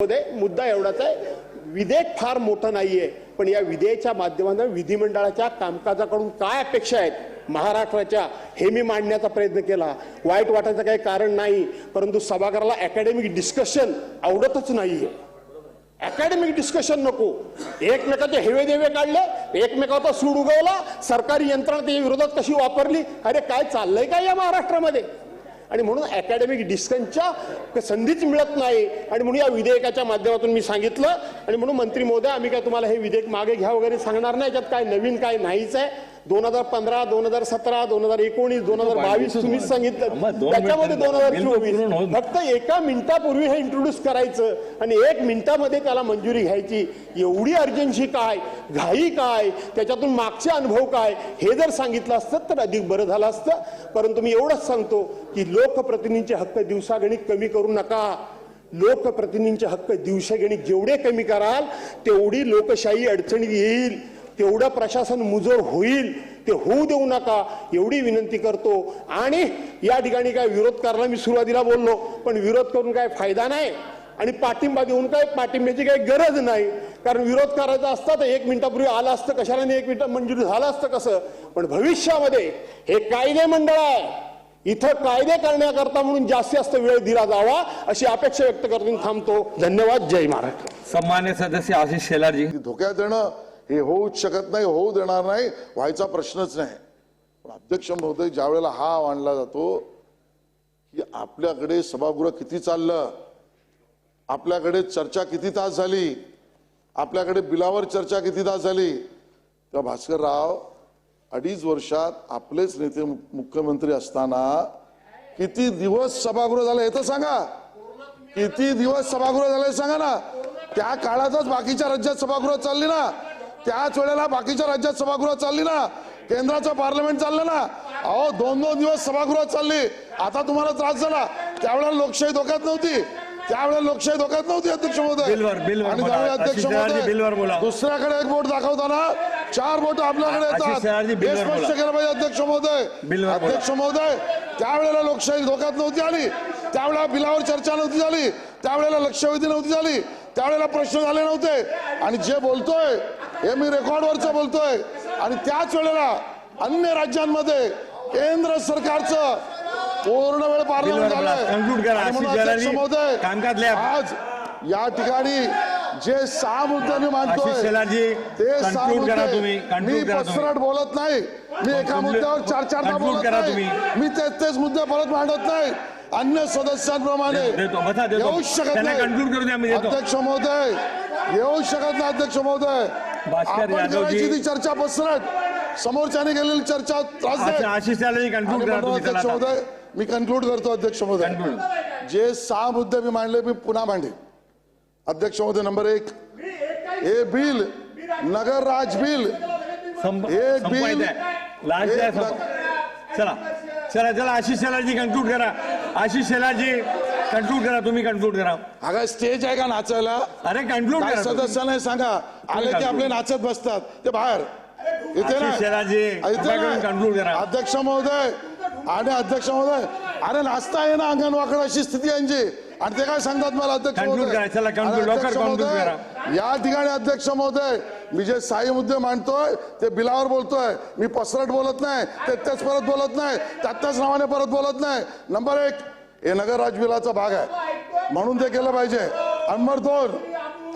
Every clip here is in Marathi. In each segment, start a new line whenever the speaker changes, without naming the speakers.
मुद्दा एवढाच आहे विधेयक फार मोठं नाहीये पण या विधेयकाच्या माध्यमातून विधिमंडळाच्या कामकाजाकडून काय अपेक्षा आहेत? महाराष्ट्राच्या हे मी मांडण्याचा प्रयत्न केला. वाईट वाटायचं काही कारण नाही परंतु सभागृहाला अकॅडमिक डिस्कशन आवडतच नाहीये. अकॅडमिक डिस्कशन नको. एकमेकाचे हेवे देवे काढले एकमेकाचा सूड उगवला सरकारी यंत्रणा त्याच्या विरोधात कशी वापरली? अरे काय चाललंय का या महाराष्ट्रामध्ये? आणि म्हणून अकॅडमिक डिस्कनच्या संधीच मिळत नाही. आणि म्हणून या विधेयकाच्या माध्यमातून मी सांगितलं. आणि म्हणून मंत्री महोदय आम्ही काय तुम्हाला हे विधेयक मागे घ्या वगैरे सांगणार नाही. याच्यात काय नवीन काय नाहीच आहे. दोन हजार पंधरा दोन हजार सतरा दोन हजार एकोणीस दोन हजार बावीस तुम्हीच सांगितलं. त्याच्यामध्ये दोन हजार चोवीस. फक्त एका मिनिटापूर्वी हे इंट्रोड्यूस करायचं आणि एक मिनिटामध्ये त्याला मंजुरी घ्यायची. एवढी अर्जन्सी काय? घाई काय? त्याच्यातून मागचे अनुभव काय? हे जर सांगितलं असतं तर अधिक बरं झालं असतं. परंतु मी एवढंच सांगतो की लोकप्रतिनिधींचे हक्क दिवसागणिक कमी करू नका. लोकप्रतिनिधींचे हक्क दिवसागणिक जेवढे कमी कराल तेवढी लोकशाही अडचणीत येईल. तेवढं प्रशासन मुजोर होईल ते होऊ देऊ नका एवढी विनंती करतो. आणि या ठिकाणी काय विरोध करायला मी सुरुवातीला बोललो पण विरोध करून काय फायदा नाही. आणि पाठिंबा देऊन काय पाठिंब्याची काही गरज नाही. कारण विरोध करायचा असता तर एक मिनिटापूर्वी आला असतं कशाला नाही एक मिनिट मंजुरी झालं असतं कसं? पण भविष्यामध्ये हे कायदे मंडळ आहे. इथं कायदे करण्याकरता म्हणून जास्तीत जास्त वेळ दिला जावा अशी अपेक्षा व्यक्त करून थांबतो. धन्यवाद. जय महाराष्ट्र.
सन्मान्य सदस्य आशिष शेलारजी.
धोक्यात येणं हे होऊच शकत नाही होऊ देणार नाही व्हायचा प्रश्नच नाही. पण अध्यक्ष महोदय ज्या वेळेला हा मांडला जातो की आपल्याकडे सभागृह किती चाललं आपल्याकडे चर्चा किती तास झाली आपल्याकडे बिलावर चर्चा किती तास झाली तेव्हा भास्कर राव अडीच वर्षात आपलेच नेते मुख्यमंत्री असताना किती दिवस सभागृह झाले हे तर सांगा. किती दिवस सभागृह झाले सांगा ना. त्या काळातच बाकीच्या राज्यात सभागृह चालली ना. त्याच वेळेला बाकीच्या राज्यात सभागृह चालली ना. केंद्राचं पार्लमेंट चाललं ना. अहो दोन दोन दिवस सभागृह चालली. आता तुम्हाला त्रास झाला. त्यावेळेला लोकशाही धोक्यात नव्हती. त्यावेळेला लोकशाही धोक्यात नव्हती अध्यक्ष महोदय. आणि. त्यावेळी अध्यक्ष. महोदय दुसऱ्याकडे एक बोट दाखवताना चार बोट आपल्याकडे येतात. हे स्पष्ट
बोला.
केलं पाहिजे अध्यक्ष महोदय. अध्यक्ष महोदय त्यावेळेला लोकशाही धोक्यात नव्हती आली. त्यावेळेला बिलावर चर्चा नव्हती झाली. त्यावेळेला लक्षवेधी नव्हती झाली. त्यावेळेला प्रश्न झाले नव्हते आणि जे बोलतोय हे मी रेकॉर्डवरच बोलतोय आणि त्याच वेळेला अन्य राज्यांमध्ये केंद्र सरकारचं पूर्ण वेळ पार्लमेंट. झालंय महोदय. आज या ठिकाणी जे सहा मुद्दे मी
शेलारजी,
ते सहा मुद्दे मी. पसरट बोलत नाही मी एका मुद्द्यावर चार
conclude
बोलत नाही. मी तेच तेच मुद्दे परत मांडत नाही अन्य सदस्यांप्रमाणे. येऊ शकत नाही. अध्यक्ष महोदय येऊ शकत नाही अध्यक्ष महोदय. आपण
यादवजी.
करायची ती चर्चा पसरट समोरच्याने गेलेली चर्चा
चला
अध्यक्ष. महोदय मी कन्क्लूड करतो अध्यक्ष महोदय. जे सहा मुद्दे मी मांडले मी पुन्हा मांडे अध्यक्ष महोदय नंबर एक. हे बिल नगर राज बिल.
संपवायचं
बिल-
चला. चला चला आशिष शेलारजी कन्क्लूड करा. आशिष शेलारजी कन्क्लूड करा तुम्ही कन्क्लूड करा
काय स्टेज आहे का नाचायला
अरे कन्क्लूड
काय
करा.
सदस्यांना सांगा आले की आपले नाचत बसतात ते बाहेर इथे
आशिष शेलारजी,
इथे
कृपया
ना.
करून conclude करा.
अध्यक्ष महोदय आणि अध्यक्ष महोदय अरे नाचता आहे ना अंगण वाकड अशी स्थिती यांची आणि ते काय सांगतात मला अध्यक्ष
Conclude
महोदय
करा. चला, conclude.
आणि
लवकर
अध्यक्ष
conclude
महोदय,
करा.
या ठिकाणी अध्यक्ष महोदय मी जे साई मुद्दे मांडतोय ते बिलावर बोलतोय. मी पसरट बोलत नाही ते तेच परत बोलत नाही त्याच त्याच नावाने परत बोलत नाही. नंबर एक हे नगर राज बिलाचा भाग आहे. म्हणून ते केलं पाहिजे. नंबर दोन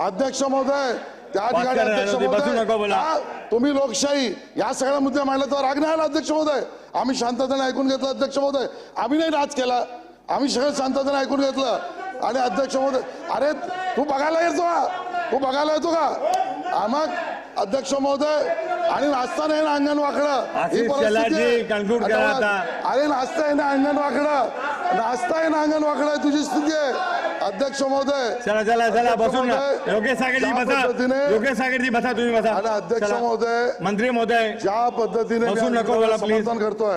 अध्यक्ष महोदय त्या ठिकाणी अध्यक्ष महोदय. तुम्ही लोकशाही या सगळ्या मुद्दे मांडले तर राग नाही आला अध्यक्ष महोदय. आम्ही शांततेने ऐकून घेतलं अध्यक्ष महोदय. आम्ही नाही नाच केला. आम्ही सगळं शांततेने ऐकून घेतलं. आणि अध्यक्ष महोदय अरे तू बघायला येतो का? तू बघायला येतो का? अध्यक्ष महोदय आणि नाचता नाही ना अंगण वाकडं. अरे नाचता आहे ना अंगण वाकडं. नाचता आहे ना अंगण वाकडं. तुझी स्थिती आहे. अध्यक्ष महोदय.
चला चला चला बसून योगेश सागरजी बसा. योगेश सागरजी बसा तुम्ही बसा.
अध्यक्ष. महोदय
मंत्री महोदय.
ज्या पद्धतीने
बसून नको.
समर्थन करतोय.